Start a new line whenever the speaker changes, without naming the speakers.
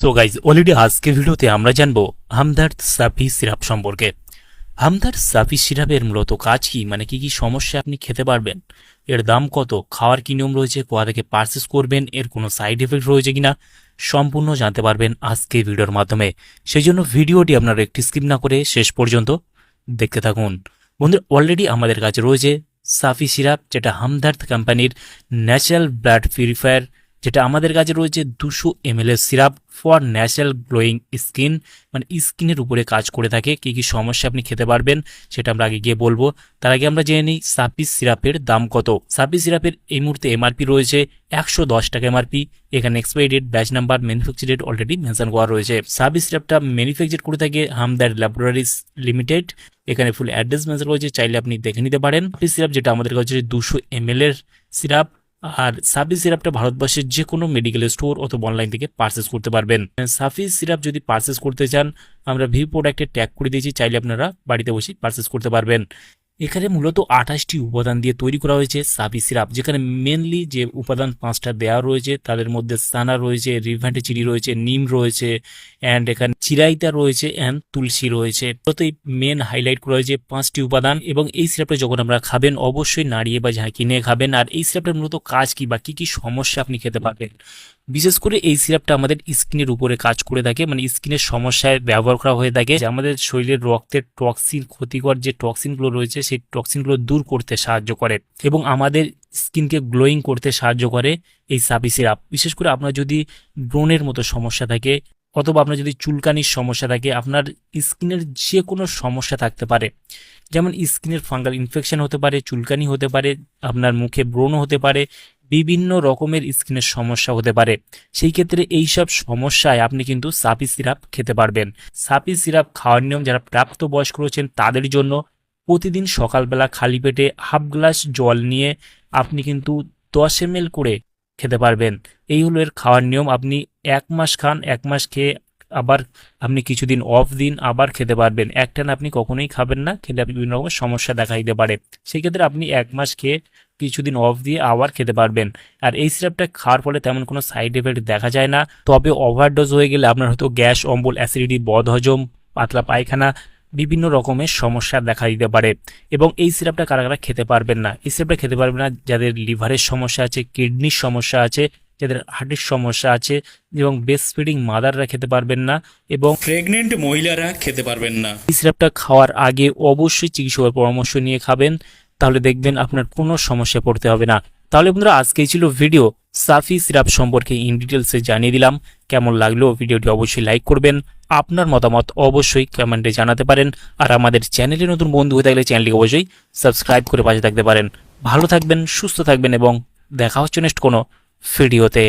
So guys already আজকে ভিডিওতে আমরা জানব হামদার্দ সাফি সিরাপ সম্পর্কে। হামদার্দ সাফি সিরাপের মূলত কাজ কি? মানে কি কি সমস্যা আপনি খেতে পারবেন? এর দাম কত? খাওয়ার কি নিয়ম রয়েছে? কোথা থেকে পারচেস করবেন? এর কোনো সাইড এফেক্ট রয়েছে কিনা? সম্পূর্ণ জানতে পারবেন আজকে ভিডিওর মাধ্যমে। সেই জন্য ভিডিওটি আপনারা একটি স্কিপ না করে শেষ পর্যন্ত দেখতে থাকুন। বন্ধুরা অলরেডি আমাদের কাছে রয়েছে সাফি সিরাপ, যেটা হামদার্দ কোম্পানির ন্যাচারাল ব্লাড পিউরিফায়ার যেটা আমাদের কাছে রয়েছে দুশো M syrup. For natural glowing skin মানে স্কিনের উপরে কাজ করে থাকে, কী কী সমস্যা আপনি খেতে পারবেন সেটা আমরা আগে গিয়ে বলব। তার আগে আমরা জেনে নিই সাপিস সিরাপের দাম কত। সাপিস সিরাপের এই মুহূর্তে এমআরপি রয়েছে একশো দশ টাকা এমআরপি এখানে expiry date batch number manufacture date already mention করা রয়েছে। সাপিস সিরাপটা ম্যানুফ্যাকচার করে থাকে হামদার ল্যাবরেটরিজ লিমিটেড এখানে ফুল অ্যাড্রেস মেনশন রয়েছে, চাইলে আপনি দেখে নিতে পারেন। সাপিস সিরাপ যেটা আমাদের কাছে দুশো এম এর সিরাপ। আর সাফি সিরাপটা ভারতবর্ষের যে কোনো মেডিকেল স্টোর অথবা অনলাইন থেকে পারচেস করতে পারবেন। সাফি সিরাপ যদি পারচেস করতে চান, আমরা ভি প্রোডাক্টে ট্যাগ করে দিয়েছি, চাইলে আপনারা বাড়িতে বসে পারচেস করতে পারবেন। এখানে মূলত আঠাশটি উপাদান দিয়ে তৈরি করা হয়েছে, সাবি সিরাপ, যেখানে মেনলি যে উপাদান পাঁচটা দেওয়া রয়েছে, তাদের মধ্যে সানা রয়েছে রিভ্যান্টে চিনি রয়েছে, নিম রয়েছে অ্যান্ড এখানে চিরাইতা রয়েছে অ্যান্ড তুলসী রয়েছে। মূলত এই মেন হাইলাইট করা হয়েছে পাঁচটি উপাদান, এবং এই সিরাপটা যখন আমরা খাবেন, অবশ্যই নাড়িয়ে বা ঝাঁকি নিয়ে খাবেন। আর এই সিরাপটার মূলত কাজ কি বা কি কি সমস্যা আপনি খেতে পারবেন? বিশেষ করে এই সিরাপটা আমাদের স্কিনের উপরে কাজ করে থাকে মানে স্কিনের সমস্যায় ব্যবহার করা হয়ে থাকে, যে আমাদের শরীরের রক্তের টক্সিন ক্ষতিকর যে টক্সিনগুলো রয়েছে সেই টক্সিনগুলো দূর করতে সাহায্য করে এবং আমাদের স্কিনকে গ্লোয়িং করতে সাহায্য করে এই সাপি সিরাপ বিশেষ করে আপনার যদি ব্রণের মতো সমস্যা থাকে অথবা আপনার যদি চুলকানির সমস্যা থাকে, আপনার স্কিনের যে কোনো সমস্যা থাকতে পারে। যেমন স্কিনের ফাঙ্গাল ইনফেকশন হতে পারে, চুলকানি হতে পারে, আপনার মুখে ব্রণ হতে পারে, বিভিন্ন রকমের স্কিনের সমস্যা হতে পারে। সেই ক্ষেত্রে এই সব সমস্যায় আপনি কিন্তু সাপি সিরাপ খেতে পারবেন। সাপি সিরাপ খাওয়ার নিয়ম যারা প্রাপ্তবয়স্ক রয়েছেন তাদের জন্য প্রতিদিন সকালবেলা খালি পেটে হাফ গ্লাস জল নিয়ে আপনি কিন্তু দশ এম করে খেতে পারবেন। এই হলো এর খাওয়ার নিয়ম। আপনি এক মাস খান, এক মাস খেয়ে আবার আপনি কিছুদিন অফ দিন, আবার খেতে পারবেন। একটানা আপনি কখনোই খাবেন না, খেলে আপনি বিভিন্ন রকমের সমস্যা দেখা দিতে পারে। সেই ক্ষেত্রে আপনি এক মাস খেয়ে কিছুদিন অফ দিয়ে আবার খেতে পারবেন। আর এই সিরাপটা খাওয়ার ফলে তেমন কোনো সাইড এফেক্ট দেখা যায় না। তবে ওভারডোজ হয়ে গেলে আপনার হয়তো গ্যাস, অম্বল অ্যাসিডিটি বদহজম, পাতলা পায়খানা বিভিন্ন রকমের সমস্যা দেখা দিতে পারে। এবং এই সিরাপটা কারা কারা খেতে পারবেন না? এই সিরাপটা খেতে পারবেন না যাদের লিভারের সমস্যা আছে কিডনির সমস্যা আছে যাদের হার্টের সমস্যা আছে এবং বেস্ট ফিডিং মাদাররা খেতে পারবেন না এবং
প্রেগনেন্ট মহিলারা খেতে পারবেন না।
এই সিরাপটা খাওয়ার আগে অবশ্যই চিকিৎসকের পরামর্শ নিয়ে খাবেন। তাহলে দেখবেন আপনার কোনো সমস্যা পড়তে হবে না। তাহলে বন্ধুরা আজকেই ছিল ভিডিও সাফি সিরাপ সম্পর্কে ইন ডিটেলসে জানিয়ে দিলাম। কেমন লাগল ভিডিওটি অবশ্যই লাইক করবেন। আপনার মতামত অবশ্যই কমেন্টে জানাতে পারেন। আর আমাদের চ্যানেলে নতুন বন্ধু হয়ে থাকলে চ্যানেলটিকে অবশ্যই সাবস্ক্রাইব করে পাশে থাকতে পারেন। ভালো থাকবেন, সুস্থ থাকবেন এবং দেখা হচ্ছে নেক্সট কোনো ভিডিওতে